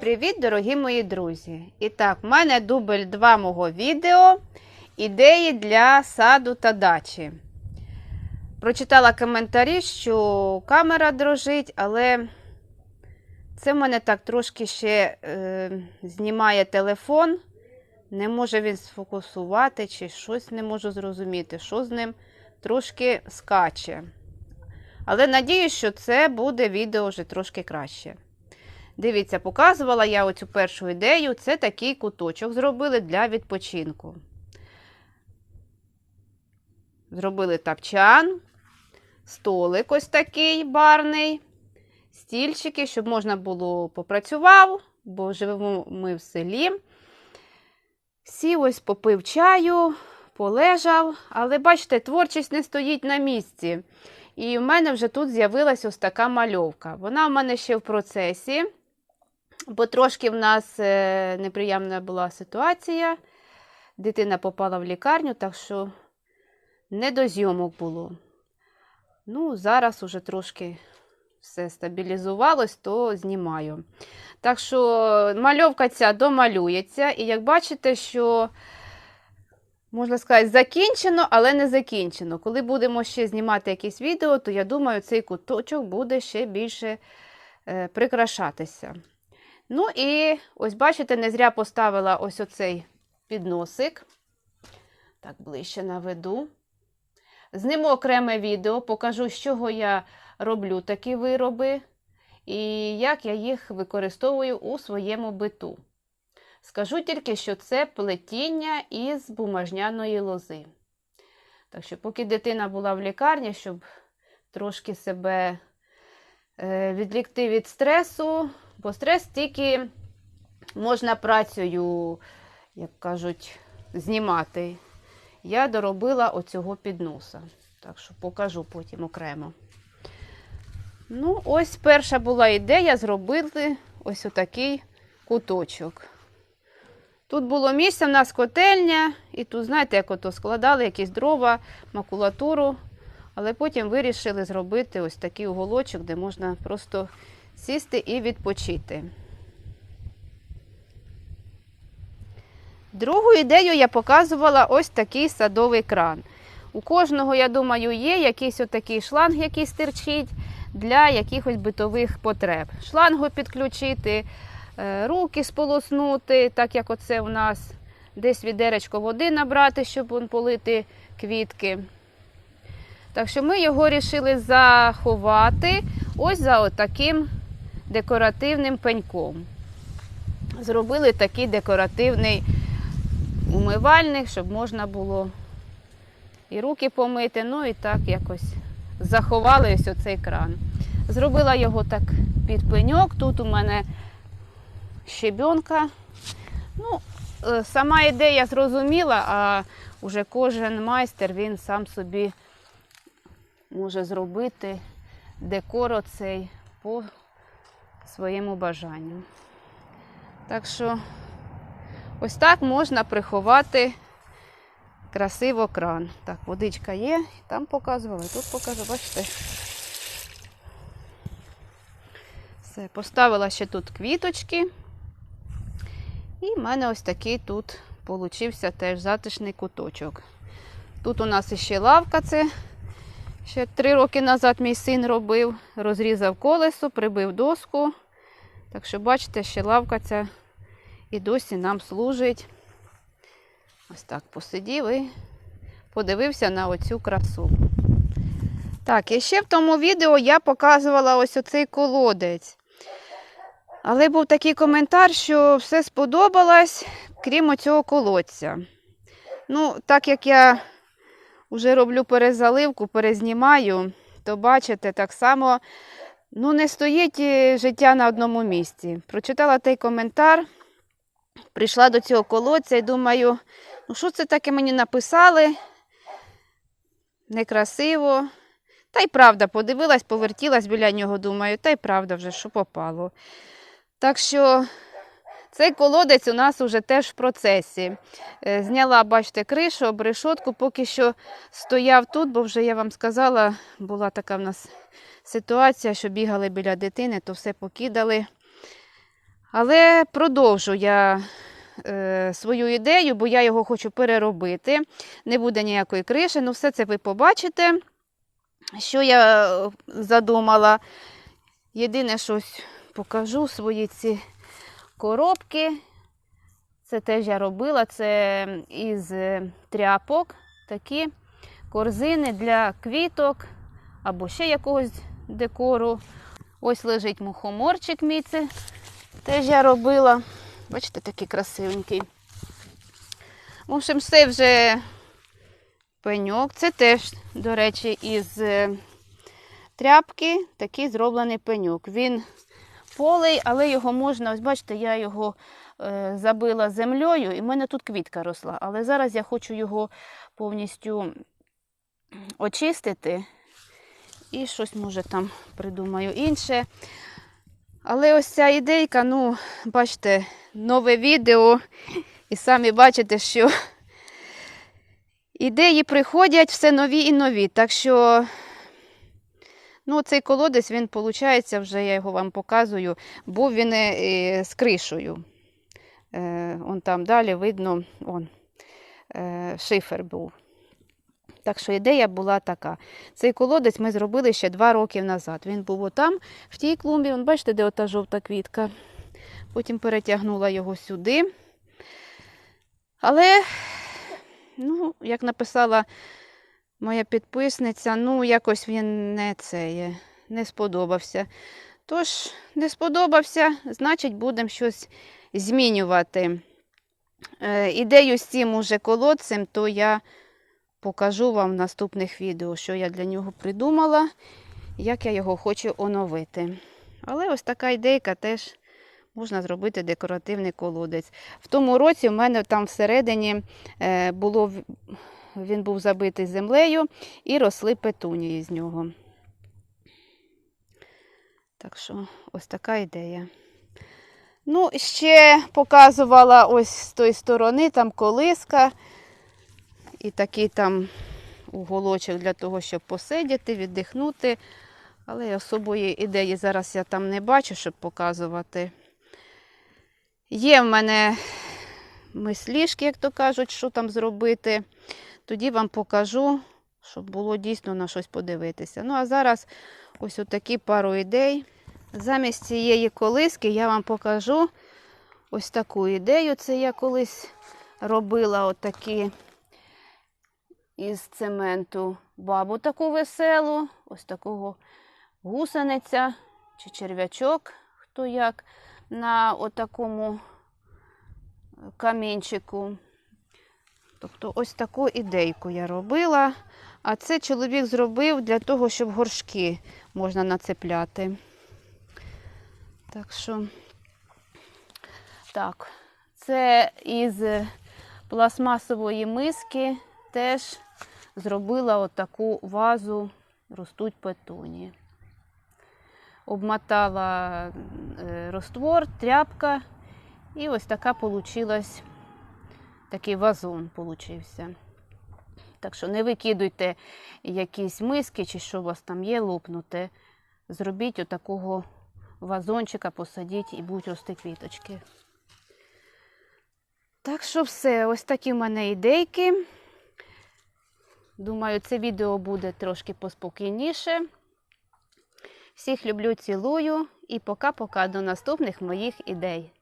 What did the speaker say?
привіт, дорогі мої друзі! І так, в мене дубль 2 мого відео Ідеї для саду та дачі. Прочитала коментарі, що камера дрожить, але це в мене так трошки ще е, знімає телефон. Не може він сфокусувати, чи щось не можу зрозуміти, що з ним трошки скаче. Але надіюсь, що це буде відео вже трошки краще. Дивіться, показувала я оцю першу ідею. Це такий куточок зробили для відпочинку. Зробили тапчан, столик ось такий барний, стільчики, щоб можна було попрацював, бо живемо ми в селі. Сів ось попив чаю, полежав, але бачите, творчість не стоїть на місці. І в мене вже тут з'явилась ось така мальовка. Вона в мене ще в процесі, бо трошки в нас е, неприємна була ситуація. Дитина попала в лікарню, так що не до зйомок було. Ну, зараз уже трошки все стабілізувалось, то знімаю. Так що мальовка ця домалюється, і як бачите, що можна сказати, закінчено, але не закінчено. Коли будемо ще знімати якісь відео, то я думаю, цей куточок буде ще більше е, прикрашатися. Ну і ось, бачите, не зря поставила ось оцей підносик. Так, ближче наведу. Зніму окреме відео, покажу, з чого я роблю такі вироби і як я їх використовую у своєму биту. Скажу тільки, що це плетіння із бумажняної лози. Так що, поки дитина була в лікарні, щоб трошки себе е, відлікти від стресу, бо стрес тільки можна працею, як кажуть, знімати. Я доробила оцього підноса. Так що покажу потім окремо. Ну, ось перша була ідея зробити ось отакий куточок. Тут було місце, в нас котельня, і тут, знаєте, як ото складали якісь дрова, макулатуру, але потім вирішили зробити ось такий уголочок, де можна просто сісти і відпочити. Другу ідею я показувала ось такий садовий кран. У кожного, я думаю, є якийсь отакий шланг, який стирчить для якихось битових потреб. Шлангу підключити, е, руки сполоснути, так як оце у нас десь відеречко води набрати, щоб полити квітки. Так що ми його вирішили заховати ось за отаким декоративним пеньком. Зробили такий декоративний умивальник, щоб можна було і руки помити, ну і так якось заховали ось оцей кран. Зробила його так під пеньок. Тут у мене щебенка. Ну, е, сама ідея зрозуміла, а вже кожен майстер він сам собі може зробити декор оцей по своєму бажанню. Так що ось так можна приховати красиво кран. Так, водичка є, там показували, тут покажу, бачите. Все, поставила ще тут квіточки. І в мене ось такий тут получився теж затишний куточок. Тут у нас іще лавка, це ще три роки назад мій син робив, розрізав колесо, прибив доску. Так що, бачите, ще лавка ця і досі нам служить. Ось так посидів і подивився на оцю красу. Так, і ще в тому відео я показувала ось оцей колодець. Але був такий коментар, що все сподобалось, крім оцього колодця. Ну, так як я вже роблю перезаливку, перезнімаю, то бачите, так само ну, не стоїть е, життя на одному місці. Прочитала той коментар, прийшла до цього колодця і думаю, ну що це таке мені написали? Некрасиво. Та й правда, подивилась, повертілась біля нього, думаю, та й правда вже, що попало. Так що цей колодець у нас вже теж в процесі. Е, Зняла, бачите, кришу, обрешотку, поки що стояв тут, бо вже я вам сказала, була така в нас ситуація, що бігали біля дитини, то все покидали. Але продовжу я е, свою ідею, бо я його хочу переробити. Не буде ніякої криші, ну все це ви побачите. Що я задумала? Єдине щось покажу свої ці коробки. Це теж я робила, це із е, тряпок такі корзини для квіток або ще якогось декору. Ось лежить мухоморчик мій, це теж я робила. Бачите, такий красивенький. В общем, все вже пеньок. Це теж, до речі, із е, тряпки такий зроблений пеньок. Він полий, але його можна, ось бачите, я його е, забила землею, і в мене тут квітка росла. Але зараз я хочу його повністю очистити. І щось, може, там придумаю інше. Але ось ця ідейка, ну, бачите, нове відео, і самі бачите, що ідеї приходять все нові і нові. Так що, ну, цей колодець, він, виходить, вже я його вам показую, був він е, з кришею. Е, он там далі видно, он, е, шифер був. Так що ідея була така. Цей колодець ми зробили ще два роки назад. Він був отам, в тій клумбі, Вон, бачите, де ота жовта квітка. Потім перетягнула його сюди. Але, ну, як написала моя підписниця, ну, якось він не це є, не сподобався. Тож, не сподобався, значить, будемо щось змінювати. Е, ідею з цим уже колодцем, то я покажу вам в наступних відео, що я для нього придумала, як я його хочу оновити. Але ось така ідейка теж можна зробити декоративний колодець. В тому році в мене там всередині е, було, він був забитий землею і росли петунії з нього. Так що ось така ідея. Ну, ще показувала ось з тої сторони, там колиска і такий там уголочок для того, щоб посидіти, віддихнути. Але особої ідеї зараз я там не бачу, щоб показувати. Є в мене мислішки, як то кажуть, що там зробити. Тоді вам покажу, щоб було дійсно на щось подивитися. Ну, а зараз ось отакі пару ідей. Замість цієї колиски я вам покажу ось таку ідею. Це я колись робила отакі із цементу бабу таку веселу, ось такого гусениця чи черв'ячок, хто як, на отакому камінчику. Тобто ось таку ідейку я робила. А це чоловік зробив для того, щоб горшки можна нацепляти. Так що, так, це із пластмасової миски теж зробила отаку вазу ростуть петунії. Обмотала е, роствор, тряпка, і ось така получилась, такий вазон получився. Так що не викидуйте якісь миски чи що у вас там є, лопнуте. Зробіть отакого вазончика, посадіть і будуть рости квіточки. Так що все, ось такі в мене ідейки. Думаю, це відео буде трошки поспокійніше. Всіх люблю, цілую і пока-пока до наступних моїх ідей.